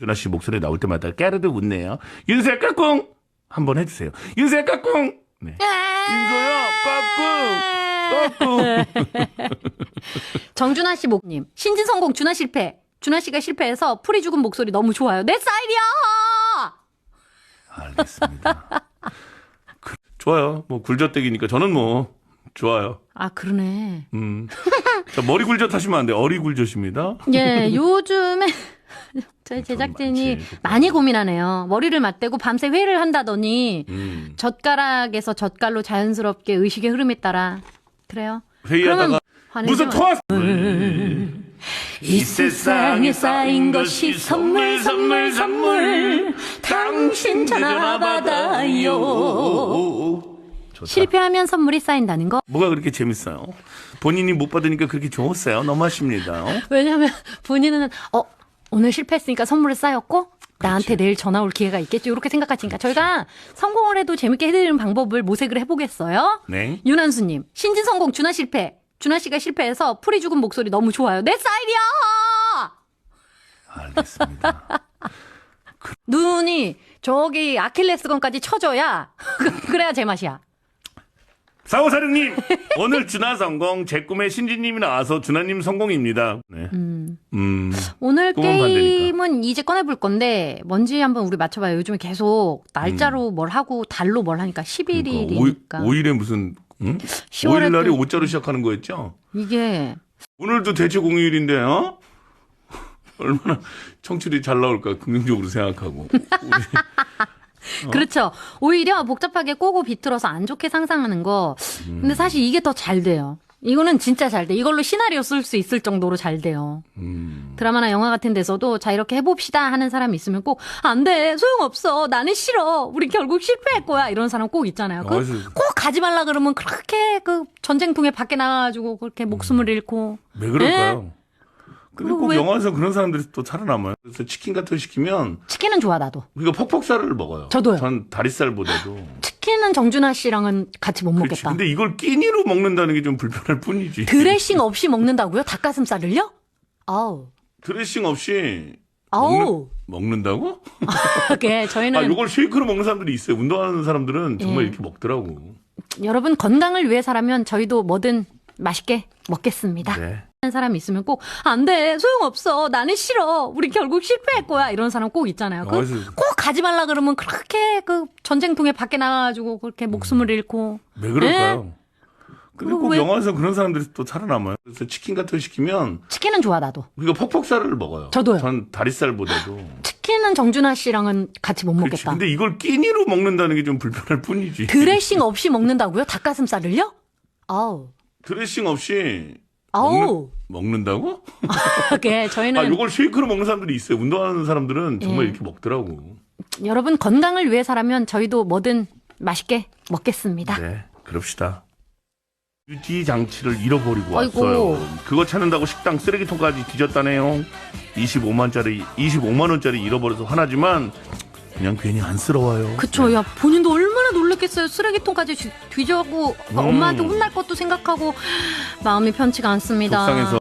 윤아 씨 목소리 나올 때마다 깨르르 웃네요. 윤서야 까꿍 한번 해주세요. 윤서야 까꿍. 네. 윤서야 까꿍. 까꿍. 정준하 씨 목님. 신진 성공 준하 실패. 준하 씨가 실패해서 풀이 죽은 목소리 너무 좋아요. 내 스타일이야! 알겠습니다. 그, 좋아요. 뭐 굴젓대기니까 저는 뭐 좋아요. 아, 그러네. 음. 자, 머리 굴젓 하시면 안 돼. 어리 굴젓입니다. 예, 요즘에 저희 제작진이 많지, 많이 고민하네요. 머리를 맞대고 밤새 회의를 한다더니 음. 젓가락에서 젓갈로 자연스럽게 의식의 흐름에 따라 그래요. 회의하다가 무슨 마. 토하 이 세상에 쌓인 것이 선물 선물 선물 당신 전화 받아요. 좋다. 실패하면 선물이 쌓인다는 거. 뭐가 그렇게 재밌어요? 본인이 못 받으니까 그렇게 좋았어요. 너무하십니다. 어? 왜냐면 본인은 어 오늘 실패했으니까 선물이 쌓였고 나한테 내일 전화 올 기회가 있겠죠. 이렇게 생각하시니까 저희가 성공을 해도 재밌게 해드리는 방법을 모색을 해보겠어요. 네. 윤한수님 신진 성공 준하 실패. 준하 씨가 실패해서 풀이 죽은 목소리 너무 좋아요. 내 스타일이야. 알겠습니다. 눈이 저기 아킬레스건까지 쳐줘야 그래야 제 맛이야. 사오사령님 오늘 준하 성공 제 꿈에 신지님이 나와서 준하님 성공입니다. 네. 음. 오늘 꿈은 게임은 이제 꺼내볼 건데 뭔지 한번 우리 맞춰봐요. 요즘에 계속 날짜로 뭘 하고 달로 뭘 하니까 11일이니까 5일에 그러니까 무슨 응? 10월에 5일 날이 또- 5자로 시작하는 거였죠? 이게 오늘도 대체 공휴일인데 어? 얼마나 청출이 잘 나올까 긍정적으로 생각하고 우리 어? 그렇죠. 오히려 복잡하게 꼬고 비틀어서 안 좋게 상상하는 거. 음. 근데 사실 이게 더 잘 돼요. 이거는 진짜 잘 돼. 이걸로 시나리오 쓸 수 있을 정도로 잘 돼요. 음. 드라마나 영화 같은 데서도 자 이렇게 해봅시다 하는 사람이 있으면 꼭 안 돼 소용없어 나는 싫어 우리 결국 실패할 거야 이런 사람 꼭 있잖아요. 그 꼭 가지 말라 그러면 그렇게 그 전쟁통에 밖에 나가가지고 그렇게 목숨을 잃고 왜 그럴까요? 근 데 그거 꼭 왜- 영화에서 그런 사람들이 또 살아남아요. 그래서 치킨 같은 거 시키면 치킨은 좋아 나도. 우리가 퍽퍽살을 먹어요. 저도요. 전 다리살보다도. 치킨은 정준하 씨랑은 같이 못 그렇지. 먹겠다. 근데 이걸 끼니로 먹는다는 게 좀 불편할 뿐이지. 드레싱 없이 먹는다고요? 닭가슴살을요? 아우. 드레싱 없이 아우. 먹는 다고? 그게 저희는 아, 이걸 쉐이크로 먹는 사람들이 있어요. 운동하는 사람들은 정말 예. 이렇게 먹더라고. 여러분 건강을 위해서라면 저희도 뭐든 맛있게 먹겠습니다. 네. 하는 사람이 있으면 꼭 안 돼 소용없어 나는 싫어 우리 결국 실패할 거야 이런 사람 꼭 있잖아요. 그 꼭 가지 말라 그러면 그렇게 그 전쟁통에 밖에 나가가지고 그렇게 목숨을 잃고 왜 그럴까요? 그거 꼭 왜- 영화에서 그런 사람들이 또 살아남아요. 그래서 치킨 같은 거 시키면 치킨은 좋아 나도. 우리가 퍽퍽살을 먹어요. 저도요. 전 다리살보다도. 치킨은 정준하 씨랑은 같이 못 그렇지. 먹겠다. 근데 이걸 끼니로 먹는다는 게 좀 불편할 뿐이지. 드레싱 없이 먹는다고요? 닭가슴살을요? 아우 드레싱 없이 아우 먹는 다고? 그게 저희는 아, 이걸 쉐이크로 먹는 사람들이 있어요. 운동하는 사람들은 정말 예. 이렇게 먹더라고. 여러분 건강을 위해서라면 저희도 뭐든 맛있게 먹겠습니다. 네, 그럽시다. 유지 장치를 잃어버리고 아이고. 왔어요. 그거 찾는다고 식당 쓰레기통까지 뒤졌다네요. 25만짜리, 25만 원짜리 잃어버려서 화나지만 그냥 괜히 안쓰러워요. 그쵸. 야, 본인도 얼마나 놀랬겠어요. 쓰레기통까지 뒤- 뒤져고 음. 엄마한테 혼날 것도 생각하고 마음이 편치가 않습니다. 속상해서